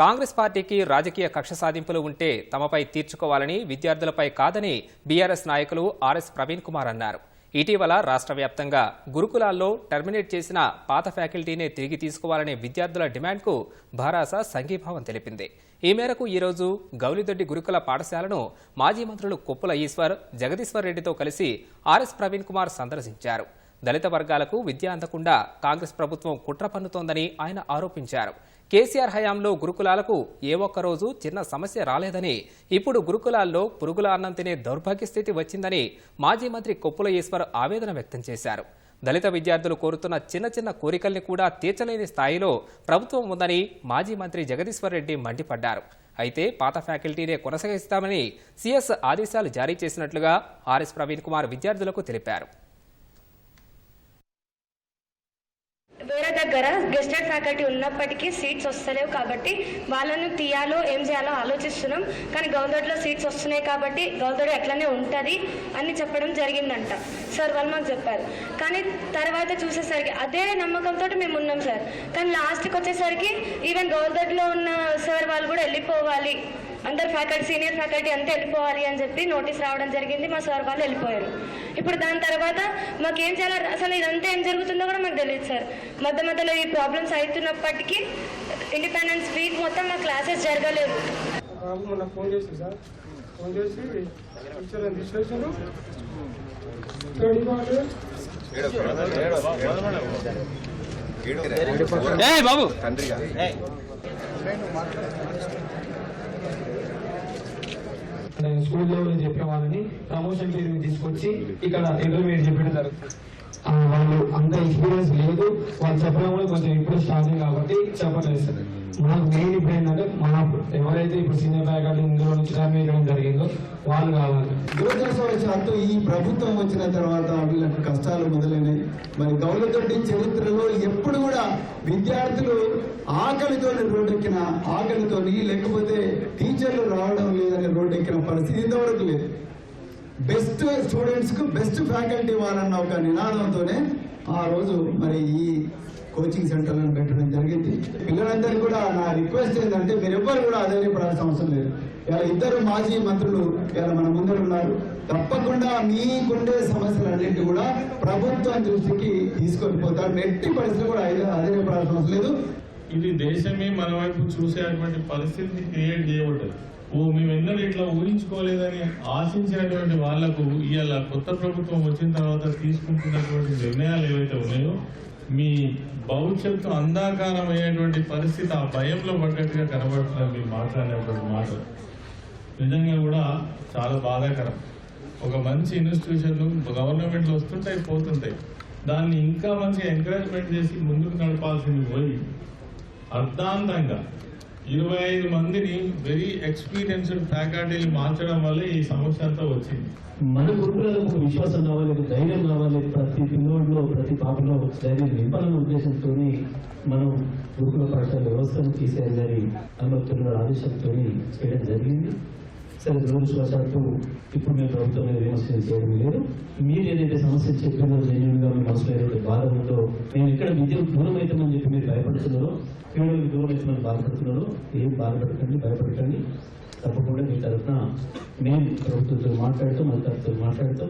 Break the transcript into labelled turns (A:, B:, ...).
A: కాంగ్రెస్ పార్టీకి రాజకీయ కక్ష సాధింపులు ఉంటే తమపై తీర్చుకోవాలని విద్యార్థులపై కాదని బీఆర్ఎస్ నాయకులు ఆర్ఎస్ ప్రవీణ్ కుమార్ అన్నారు. ఇటీవల రాష్ట్ర వ్యాప్తంగా గురుకులాల్లో టర్మినేట్ చేసిన పాత ఫ్యాకల్టీనే తిరిగి తీసుకోవాలనే విద్యార్థుల డిమాండ్కు భారాస సంఘీభావం తెలిపింది. ఈ మేరకు ఈరోజు గౌలిదొడ్డి గురుకుల పాఠశాలను మాజీ మంత్రులు కొప్పుల ఈశ్వర్ జగదీశ్వర్ రెడ్డితో కలిసి ఆర్ఎస్ ప్రవీణ్ కుమార్ సందర్శించారు. దళిత వర్గాలకు విద్య అందకుండా కాంగ్రెస్ ప్రభుత్వం కుట్ర పన్నుతోందని ఆయన ఆరోపించారు. కేసీఆర్ హయాంలో గురుకులాలకు ఏ ఒక్క రోజు చిన్న సమస్య రాలేదని ఇప్పుడు గురుకులాల్లో పురుగుల అన్నం తినే దౌర్భాగ్య స్థితి వచ్చిందని మాజీ మంత్రి కొప్పుల ఈశ్వర్ ఆవేదన వ్యక్తం చేశారు. దళిత విద్యార్థులు కోరుతున్న చిన్న చిన్న కోరికల్ని కూడా తీర్చలేని స్థాయిలో ప్రభుత్వం ఉందని మాజీ మంత్రి జగదీశ్వర్ రెడ్డి మండిపడ్డారు. అయితే పాత ఫ్యాకల్టీనే కొనసాగిస్తామని సీఎస్ ఆదేశాలు జారీ చేసినట్లుగా ఆర్ఎస్ ప్రవీణ్ కుమార్ విద్యార్థులకు తెలిపారు.
B: దగ్గర దగ్గర గెస్టెడ్ ఫ్యాకల్టీ ఉన్నప్పటికీ సీట్స్ వస్తలేవు కాబట్టి వాళ్ళను తీయాలో ఏం చేయాలో ఆలోచిస్తున్నాం. కానీ గవర్నమెంట్లో సీట్స్ వస్తున్నాయి కాబట్టి గవర్నమెంట్ ఎట్లనే ఉంటుంది అని చెప్పడం జరిగిందంట. సార్ వాళ్ళు మాకు చెప్పారు. కానీ తర్వాత చూసేసరికి అదే నమ్మకంతో మేము ఉన్నాం సార్. కానీ లాస్ట్కి వచ్చేసరికి ఈవెన్ గవర్నమెంట్లో ఉన్న సార్ వాళ్ళు కూడా వెళ్ళిపోవాలి. అందరు ఫ్యాకల్టీ సీనియర్ ఫ్యాకల్టీ అంతా వెళ్ళిపోవాలి అని చెప్పి నోటీస్ రావడం జరిగింది. మా సార్ వాళ్ళు వెళ్ళిపోయారు. ఇప్పుడు దాని తర్వాత మాకు ఏం చేయాలో? అసలు ఇదంతా ఏం జరుగుతుందో కూడా మాకు తెలియదు సార్. మధ్య మధ్యలో ఈ ప్రాబ్లమ్స్ అవుతున్నప్పటికీ ఇండిపెండెన్స్ వీక్ మొత్తం మా క్లాసెస్ జరగలేదు.
C: బాబు మొన్న ఫోన్ చేసి సార్. ఫోన్ చేసి టీచర్ తీసేసారు స్టడీ వాళ్ళు నేను స్కూల్ చెప్పే వాళ్ళని ప్రమోషన్ పేరు తీసుకొచ్చి ఇక్కడ ఇంటర్మీడియట్ చెప్పడం జరుగుతుంది వాళ్ళు అంత ఎక్స్పీరియన్స్ లేదు. వాళ్ళు చెప్పడం కూడా కొంచెం ఇప్పుడు స్టార్టింగ్ కాబట్టి చెప్పలేదు సార్ మనకు మెయిన్ ఇప్పుడు ఏంటంటే మన ఎవరైతే ఇప్పుడు సీనియర్ ఫ్యాకల్టీ ఇందులో నుంచి టర్మినేట్ జరిగిందో వాళ్ళు కావాలి.
D: దురదృష్టవశాత్తు ఈ ప్రభుత్వం వచ్చిన తర్వాత వీళ్ళకి కష్టాలు మొదలైనవి. మరి గౌలతోటి చరిత్రలో ఎప్పుడు కూడా విద్యార్థులు ఆకలితో రోడ్డెక్కిన ఆకలితో లేకపోతే టీచర్లు రావడం లేదని రోడ్డెక్కిన పరిస్థితి ఇంతవరకు లేదు. బెస్ట్ స్టూడెంట్స్కు బెస్ట్ ఫ్యాకల్టీ ఇవ్వాలన్న ఒక నినాదంతోనే ఆ రోజు మరి ఈ కోచింగ్ సెంటర్లను పెట్టడం జరిగింది. పిల్లలందరూ కూడా నా రిక్వెస్ట్ ఏంటంటే మీరు ఎవ్వరు కూడా ఆధారపడాల్సిన అవసరం లేదు. ఇలా ఇద్దరు మాజీ మంత్రులు ఇలా మన ముందర ఉన్నారు. తప్పకుండా మీకుండే సమస్యలన్నింటి కూడా ప్రభుత్వం దృష్టికి తీసుకొని పోతారు. ఎట్టి పరిస్థితులు కూడా ఆధారపడాల్సిన అవసరం లేదు.
E: ఇది దేశమే మన వైపు చూసేటువంటి పరిస్థితిని క్రియేట్ చేయబడ్డది. ఓ మేము ఇట్లా ఊహించుకోలేదని ఆశించినటువంటి వాళ్ళకు ఇవాళ కొత్త ప్రభుత్వం వచ్చిన తర్వాత తీసుకుంటున్నటువంటి నిర్ణయాలు ఏవైతే ఉన్నాయో మీ భవిష్యత్తు అంధాకారం అయ్యేటువంటి పరిస్థితి ఆ భయంలో పడ్డట్టుగా కనబడుతున్నారు మీరు మాట్లాడేటువంటి మాటలు నిజంగా కూడా చాలా బాధాకరం. ఒక మంచి ఇన్స్టిట్యూషన్లు గవర్నమెంట్లు వస్తుంటాయి పోతుంటాయి. దాన్ని ఇంకా మంచిగా ఎంకరేజ్మెంట్ చేసి ముందుకు నడపాల్సింది పోయి అర్థాంతంగా ఇరవై ఐదు మందిని వెరీ ఎక్స్పీరియన్స్డ్ ఫ్యాకల్టీని మార్చడం వల్ల ఈ సమస్య అంతా వచ్చింది.
F: మన గురుకులకు ఒక విశ్వాసం కావాలి ఒక ధైర్యం కావాలి. ప్రతి పిల్లోడిలో ప్రతి పాపలో ఒక ధైర్యం నింపాలన్న ఉద్దేశంతో మనం గురుకుల పాఠశాల వ్యవస్థను తీసేయాలని అమర్తున్న ఆదేశంతో చేయడం జరిగింది. సరే దురదృష్టవశాత్తు ఇప్పుడు మేము ప్రభుత్వం మీద విమర్శలు చేయడం లేదు. మీరు ఏదైతే సమస్య చెప్పినో జెన్యున్గా మీ మనసులో ఏదైతే బాధ ఉందో నేను ఇక్కడ విద్య దూరం అవుతామని చెప్పి మీరు భయపడుతున్నారో. కేవలం దూరం అవుతామని బాధపడుతున్నారో. ఏం బాధపడకండి భయపడకండి. తప్పకుండా మీ తరఫున మేము ప్రభుత్వంతో మాట్లాడుతూ మన తరఫుతో మాట్లాడుతూ